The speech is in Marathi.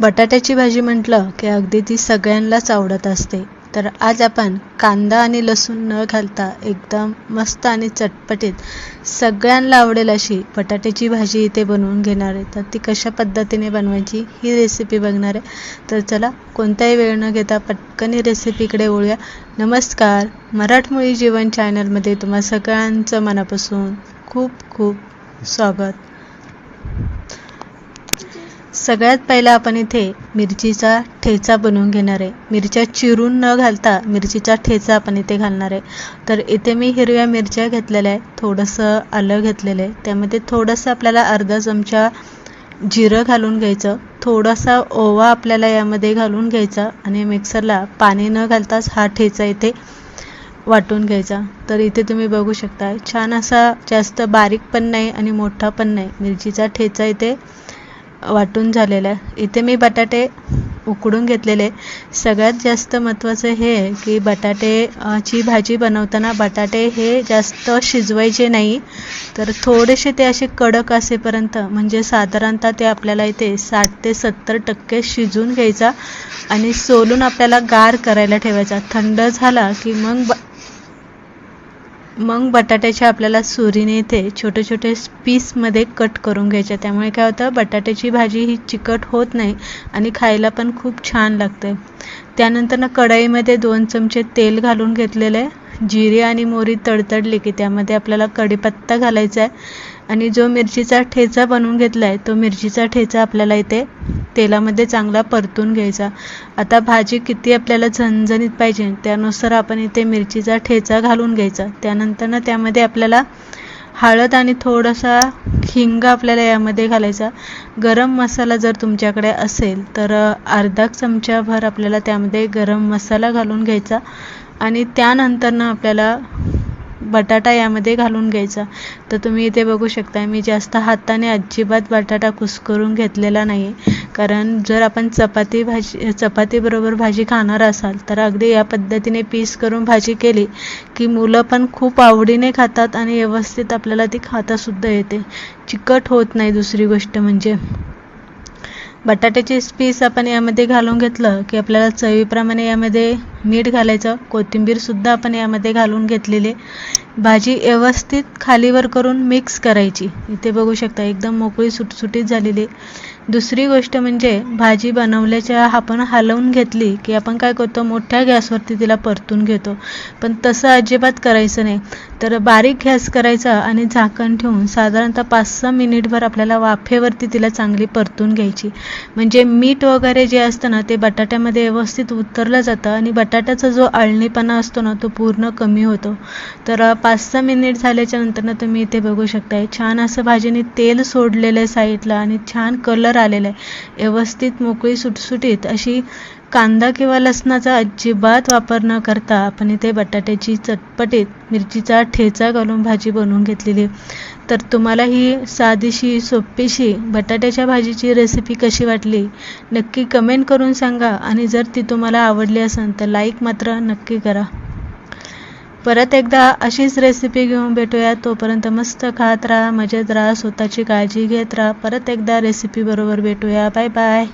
बटाट्याची भाजी म्हटलं की अगदी ती सगळ्यांनाच आवडत असते. तर आज आपण कांदा आणि लसूण न घालता एकदम मस्त आणि चटपटीत सगळ्यांना आवडेल अशी बटाट्याची भाजी इथे बनवून घेणार आहे. तर ती कशा पद्धतीने बनवायची ही रेसिपी बघणार आहे. तर चला कोणताही वेळ न घेता पटकन ही रेसिपीकडे वळूया. नमस्कार. मराठमोळी जीवन चॅनलमध्ये तुम्हा सगळ्यांचं मनापासून खूप खूप स्वागत. सगळ्यात पहिला आपण इथे मिरचीचा ठेचा बनवून घेणार आहे. मिरच्या चिरून न घालता मिरचीचा ठेचा आपण इथे घालणार आहे. तर इथे मी हिरव्या मिरच्या घेतलेल्या आहे थोडंसं आलं घेतलेलं आहे. त्यामध्ये थोडंसं आपल्याला अर्धा चमचा जिरं घालून घ्यायचं. थोडासा ओवा आपल्याला यामध्ये घालून घ्यायचा आणि मिक्सरला पाणी न घालताच हा ठेचा इथे वाटून घ्यायचा. तर इथे तुम्ही बघू शकता छान असा जास्त बारीक पण नाही आणि मोठा पण नाही. मिरचीचा ठेचा इथे वाटून झालेलं आहे. इथे मी बटाटे उकडून घेतलेले. सगळ्यात जास्त महत्त्वाचं हे आहे की बटाटेची भाजी बनवताना बटाटे हे जास्त शिजवायचे नाही. तर थोडेसे ते असे कडक असेपर्यंत म्हणजे साधारणतः ते आपल्याला इथे साठ ते सत्तर टक्के शिजून घ्यायचा आणि सोलून आपल्याला गार करायला ठेवायचा. थंड झाला की मग ब मग बटाट्याच्या आपल्याला सुरीने इथे छोटे छोटे पीसमध्ये कट करून घ्यायचे. त्यामुळे काय होतं बटाट्याची भाजी ही चिकट होत नाही आणि खायला पण खूप छान लागते. त्यानंतर ना कढईमध्ये दोन चमचे तेल घालून घेतलेलं आहे. जिरे आणि मोहरी तडतडली की त्यामध्ये आपल्याला कढीपत्ता घालायचा आहे आणि जो मिरचीचा ठेचा बनवून घेतला आहे तो मिरचीचा ठेचा आपल्याला इथे तेलामध्ये चांगला परतून घ्यायचा. आता भाजी किती आपल्याला झणझणीत पाहिजे त्यानुसार आपण इथे मिरचीचा ठेचा घालून घ्यायचा. त्यानंतर ना त्यामध्ये आपल्याला हळद आणि थोडासा हिंग आपल्याला यामध्ये घालायचा. गरम मसाला जर तुमच्याकडे असेल तर अर्धा चमचाभर आपल्याला त्यामध्ये गरम मसाला घालून घ्यायचा. आणि त्यानंतरनं आपल्याला बटाटा यामध्ये घालून घ्यायचा. तर तुम्ही इथे बघू शकता मी जास्त हाताने अजिबात बटाटा कुस्करून घेतलेला नाही आहे कारण जर आपण चपाती भाजी चपातीबरोबर भाजी खाणार असाल तर अगदी या पद्धतीने पीस करून भाजी केली की मुलं पण खूप आवडीने खातात आणि व्यवस्थित आपल्याला ती खातासुद्धा येते. चिकट होत नाही दुसरी गोष्ट म्हणजे. बटाट्याचे पीस आपण यामध्ये घालून घेतलं की आपल्याला चवीप्रमाणे यामध्ये मीठ घालायचं. कोथिंबीरसुद्धा आपण यामध्ये घालून घेतलेली. भाजी व्यवस्थित खालीवर करून मिक्स करायची. इथे बघू शकता एकदम मोकळी सुटसुटीत झालेली दुसरी गोष्ट म्हणजे भाजी बनवल्याच्या आपण हलवून घेतली की आपण काय करतो मोठ्या गॅसवरती तिला परतून घेतो. पण तसं अजिबात करायचं नाही. तर बारीक गॅस करायचा आणि झाकण ठेवून साधारणतः पाच सहा मिनिटभर आपल्याला वाफेवरती तिला चांगली परतून घ्यायची. म्हणजे मीठ वगैरे जे असतं ना ते बटाट्यामध्ये व्यवस्थित उतरलं जातं आणि बटाट्याचा जो आळणीपणा असतो ना तो पूर्ण कमी होतो. तर पाच सहा मिनिट झाल्याच्यानंतर तुम्ही इथे बघू शकताय छान असं भाजीने तेल सोडलेलं आहे साईडला आणि छान कलर आलेला आहे. व्यवस्थित मोकळी सुटसुटीत अशी कांदा किंवा लसणाचा अजिबात वापर न करता आपण इथे बटाट्याची चटपटीत मिरचीचा ठेचा घालून भाजी बनवून घेतलेली तर तुम्हाला ही साधीशी सोपीशी बटाट्याच्या भाजीची रेसिपी कशी वाटली? नक्की कमेंट करून सांगा आणि जर ती तुम्हाला आवडली असेल तर लाईक मात्र नक्की करा. परत एकदा अशीच रेसिपी घेऊन भेटूया. तोपर्यंत मस्त खात राहा मजेत राहा स्वतःची काळजी घेत राहा. परत एकदा रेसिपी बरोबर भेटूया. Bye bye